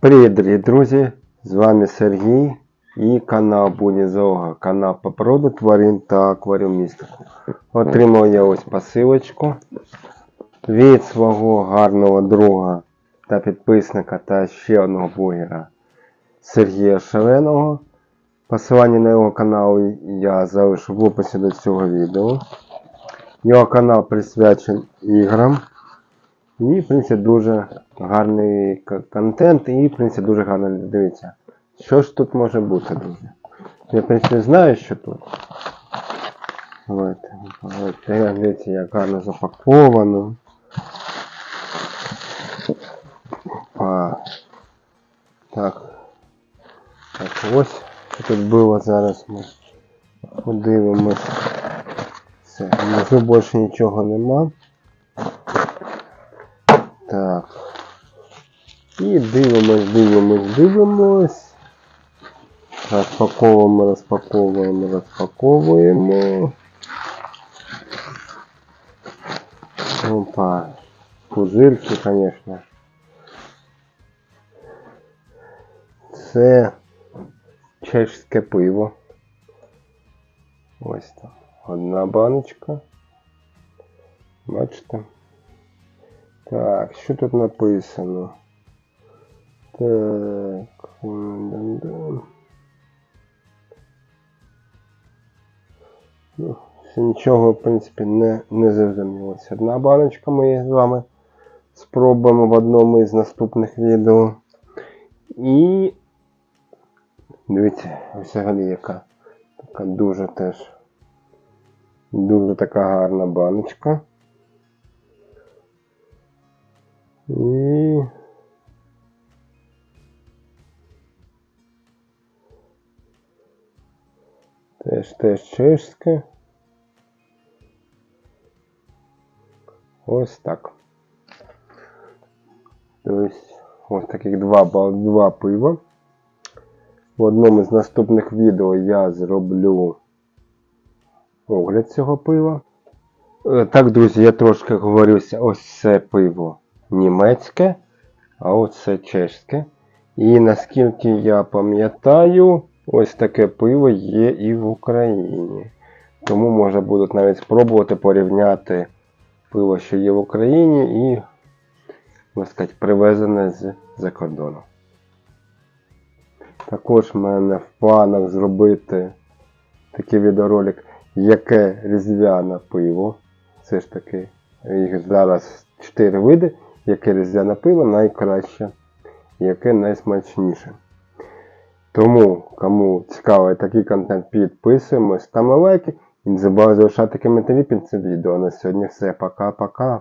Привіт, дорогі друзі! З вами Сергій і канал Будізога, канал по природу тварин та акваріумістику. Отримав я ось посилочку від свого гарного друга та підписника та ще одного блогера Сергія Шаленого. Посилання на його канал я залишу в описі до цього відео. Його канал присвячений іграм. І, в принципі, дуже гарний контент і, в принципі, дуже гарно дивіться. Що ж тут може бути, друзі? Я, в принципі, знаю, що тут. От, от, дивіться, як гарно запаковано. Опа. Так. Так, ось що тут було зараз ми подивимось. Все, внизу більше нічого нема. І дивимось, дивимось, дивимось. Розпаковуємо, розпаковуємо, розпаковуємо. Опа. Пузирки, звісно. Це чешське пиво. Ось там. Одна баночка. Бачите? Так, що тут написано? Так. Ну, нічого, в принципі, не, не зрозумілося. Одна баночка ми з вами спробуємо в одному із наступних відео. І дивіться, взагалі яка така дуже теж дуже така гарна баночка. І теж теж чешське. Ось так. Тобто ось таких два, два пива. В одному з наступних відео я зроблю огляд цього пива. Е, Так, друзі, я трошки говорюся, ось це пиво німецьке, а ось це чешське. І наскільки я пам'ятаю, ось таке пиво є і в Україні. Тому можна будуть навіть спробувати порівняти пиво, що є в Україні, і, сказати, привезене з-за кордону. Також в мене в планах зробити такий відеоролик, яке різдвяне пиво. Все ж таки, їх зараз 4 види, яке різдвяне пиво найкраще, яке найсмачніше. Тому, кому цікавий такий контент, підписуємось, ставимо лайки і не забувайте залишати коментарі під цим відео. На сьогодні все. Пока-пока.